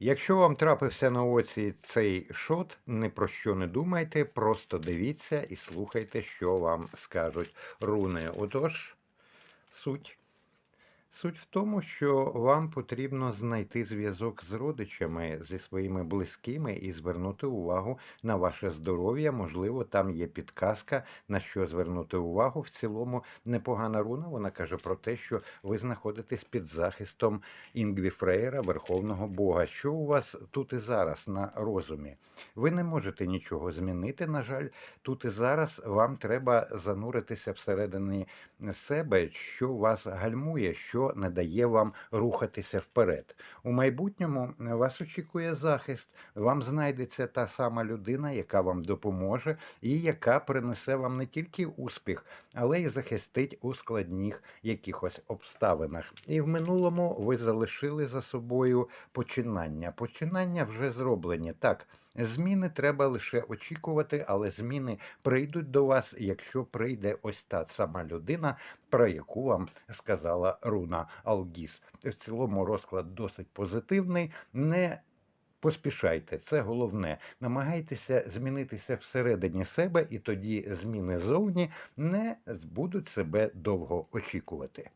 Якщо вам трапився на оці цей шот, ні про що не думайте, просто дивіться і слухайте, що вам скажуть руни. Отож, суть. Суть в тому, що вам потрібно знайти зв'язок з родичами, зі своїми близькими і звернути увагу на ваше здоров'я. Можливо, там є підказка, на що звернути увагу. В цілому непогана руна. Вона каже про те, що ви знаходитесь під захистом Інгві Фрейра, Верховного Бога. Що у вас тут і зараз на розумі? Ви не можете нічого змінити. На жаль, тут і зараз вам треба зануритися всередині себе, що вас гальмує, що не дає вам рухатися вперед. У майбутньому вас очікує захист. Вам знайдеться та сама людина, яка вам допоможе, і яка принесе вам не тільки успіх, але й захистить у складних якихось обставинах. І в минулому ви залишили за собою починання. Починання вже зроблені. Так, зміни треба лише очікувати, але зміни прийдуть до вас, якщо прийде ось та сама людина, про яку вам сказала руна Алгіс. В цілому розклад досить позитивний. Не Поспішайте, це головне. Намагайтеся змінитися всередині себе, і тоді зміни зовні не будуть себе довго очікувати.